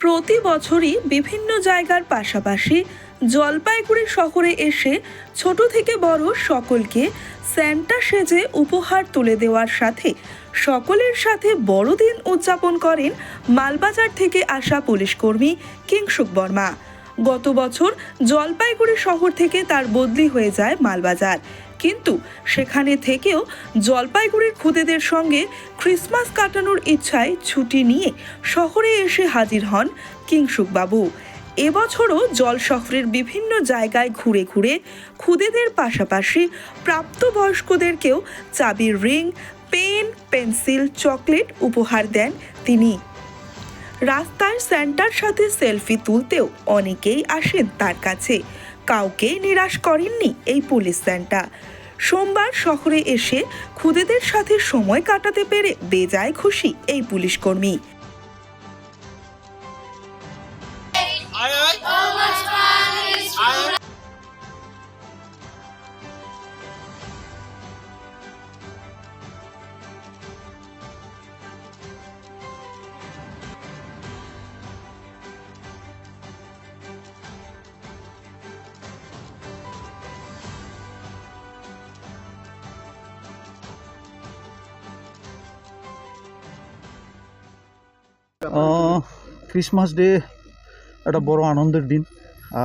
প্রতি বছরই বিভিন্ন জায়গার পাশাপাশি জলপাইগুড়ি শহরে এসে ছোট থেকে বড় সকলকে স্যান্টা সেজে উপহার তুলে দেওয়ার সাথে সকলের সাথে বড়দিন উদযাপন করেন মালবাজার থেকে আসা পুলিশ কর্মী কিংসুক বর্মা। গত বছর জলপাইগুড়ি শহর থেকে তার বদলি হয়ে যায় মালবাজার। কিন্তু সেখানে থেকেও জলপাইগুড়ির খুদেদের সঙ্গে ক্রিসমাস কাটানোর ইচ্ছায় ছুটি নিয়ে শহরে এসে হাজির হন কিংসুক বাবু এবছরও জল শহরের বিভিন্ন জায়গায় ঘুরে ঘুরে খুদেদের পাশাপাশি প্রাপ্তবয়স্কদেরকেও চাবির রিং, পেন, পেন্সিল, চকলেট উপহার দেন তিনি। রাস্তায় স্যান্টার সাথে সেলফি তুলতেও অনেকেই আসেন তার কাছে। কাউকে নিরাশ করেননি এই পুলিশ স্যান্টা সোমবার শহরে এসে খুদেদের সাথে সময় কাটাতে পেরে বেজায় খুশি এই পুলিশ ক্রিসমাস ডে একটা বড় আনন্দের দিন।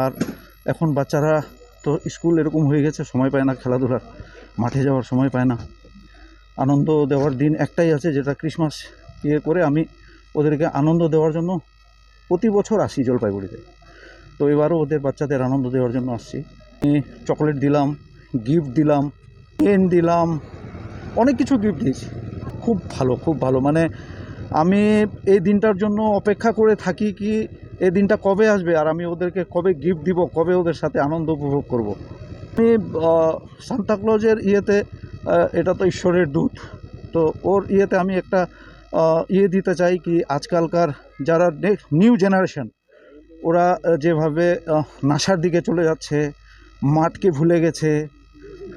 আর এখন বাচ্চারা তো স্কুল এরকম হয়ে গেছে, সময় পায় না খেলাধুলার মাঠে যাওয়ার সময় পায় না। আনন্দ দেওয়ার দিন একটাই আছে, যেটা ক্রিসমাস ইয়ে করে আমি ওদেরকে আনন্দ দেওয়ার জন্য প্রতি বছর আসি জলপাইগুড়িতে। তো এবারও ওদের বাচ্চাদের আনন্দ দেওয়ার জন্য আসছি। চকলেট দিলাম গিফট দিলাম পেন দিলাম, অনেক কিছু গিফট দিয়েছি। খুব ভালো খুব ভালো। মানে আমি এই দিনটার জন্য অপেক্ষা করে থাকি কি এই দিনটা কবে আসবে আর আমি ওদেরকে কবে গিফট দিব, কবে ওদের সাথে আনন্দ উপভোগ করব। আমি সান্তাক্লজের ইয়েতে এটা তো ঈশ্বরের দূত তো ওর ইয়েতে আমি একটা ইয়ে দিতে চাই কি আজকালকার যারা নিউ জেনারেশন ওরা যেভাবে নাসার দিকে চলে যাচ্ছে, মাঠকে ভুলে গেছে,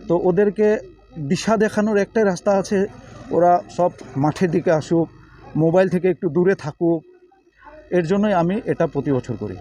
তো ওদেরকে দিশা দেখানোর একটাই রাস্তা আছে, ওরা সব মাঠের দিকে আসুক মোবাইল থেকে একটু দূরে থাকুক এর জন্যই আমি এটা প্রতি বছর করি।